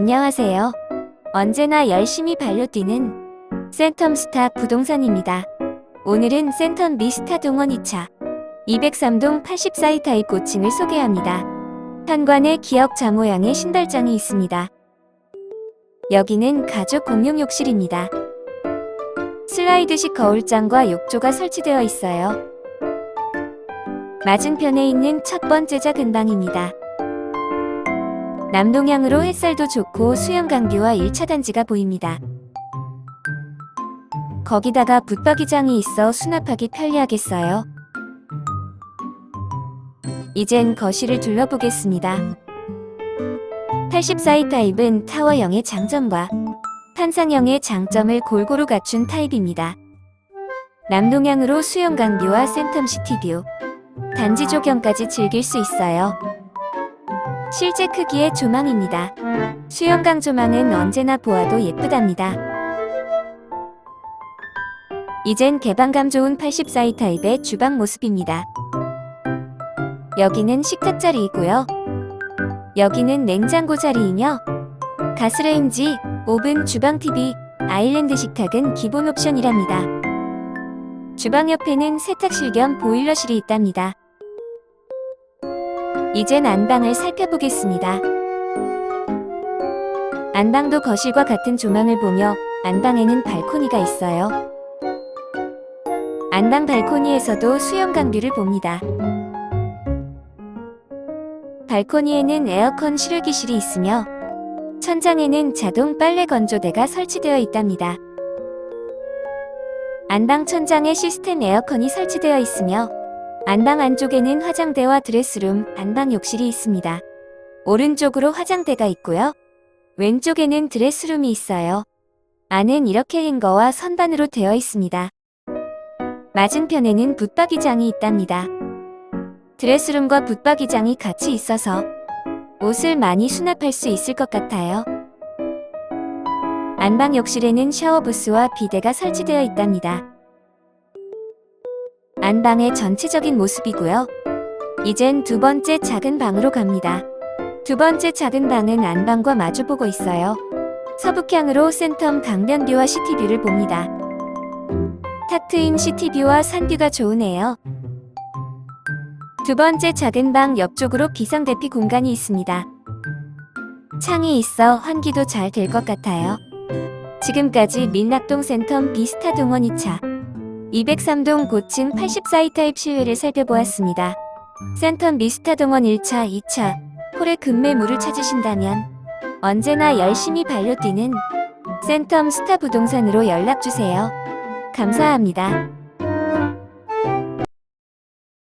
안녕하세요. 언제나 열심히 발로 뛰는 센텀스타 부동산입니다. 오늘은 센텀 미스타 동원 2차 203동 84이 타입 고층을 소개합니다. 현관에 기역 자모양의 신발장이 있습니다. 여기는 가족 공용 욕실입니다. 슬라이드식 거울장과 욕조가 설치되어 있어요. 맞은편에 있는 첫 번째 작은 방입니다. 남동향으로 햇살도 좋고 수영 강뷰와 1차 단지가 보입니다. 거기다가 붙박이장이 있어 수납하기 편리하겠어요. 이젠 거실을 둘러보겠습니다. 84이 타입은 타워형의 장점과 판상형의 장점을 골고루 갖춘 타입입니다. 남동향으로 수영 강뷰와 센텀 시티뷰, 단지 조경까지 즐길 수 있어요. 실제 크기의 조망입니다. 수영강 조망은 언제나 보아도 예쁘답니다. 이젠 개방감 좋은 84이 타입의 주방 모습입니다. 여기는 식탁 자리이고요. 여기는 냉장고 자리이며 가스레인지, 오븐, 주방 TV, 아일랜드 식탁은 기본 옵션이랍니다. 주방 옆에는 세탁실 겸 보일러실이 있답니다. 이젠 안방을 살펴보겠습니다. 안방도 거실과 같은 조망을 보며 안방에는 발코니가 있어요. 안방 발코니에서도 수영 강 뷰를 봅니다. 발코니에는 에어컨 실외기실이 있으며 천장에는 자동 빨래 건조대가 설치되어 있답니다. 안방 천장에 시스템 에어컨이 설치되어 있으며 안방 안쪽에는 화장대와 드레스룸, 안방 욕실이 있습니다. 오른쪽으로 화장대가 있고요. 왼쪽에는 드레스룸이 있어요. 안은 이렇게 행거와 선반으로 되어 있습니다. 맞은편에는 붙박이장이 있답니다. 드레스룸과 붙박이장이 같이 있어서 옷을 많이 수납할 수 있을 것 같아요. 안방 욕실에는 샤워 부스와 비데가 설치되어 있답니다. 안방의 전체적인 모습이고요. 이젠 두 번째 작은 방으로 갑니다. 두 번째 작은 방은 안방과 마주보고 있어요. 서북향으로 센텀 강변뷰와 시티뷰를 봅니다. 탁 트인 시티뷰와 산뷰가 좋으네요. 두 번째 작은 방 옆쪽으로 비상대피 공간이 있습니다. 창이 있어 환기도 잘 될 것 같아요. 지금까지 민락동 센텀 비스타 동원 2차 203동 고층 84이 타입 실외를 살펴보았습니다. 센텀 미스타 동원 1차, 2차 홀의 급매물을 찾으신다면 언제나 열심히 발로 뛰는 센텀 스타 부동산으로 연락주세요. 감사합니다.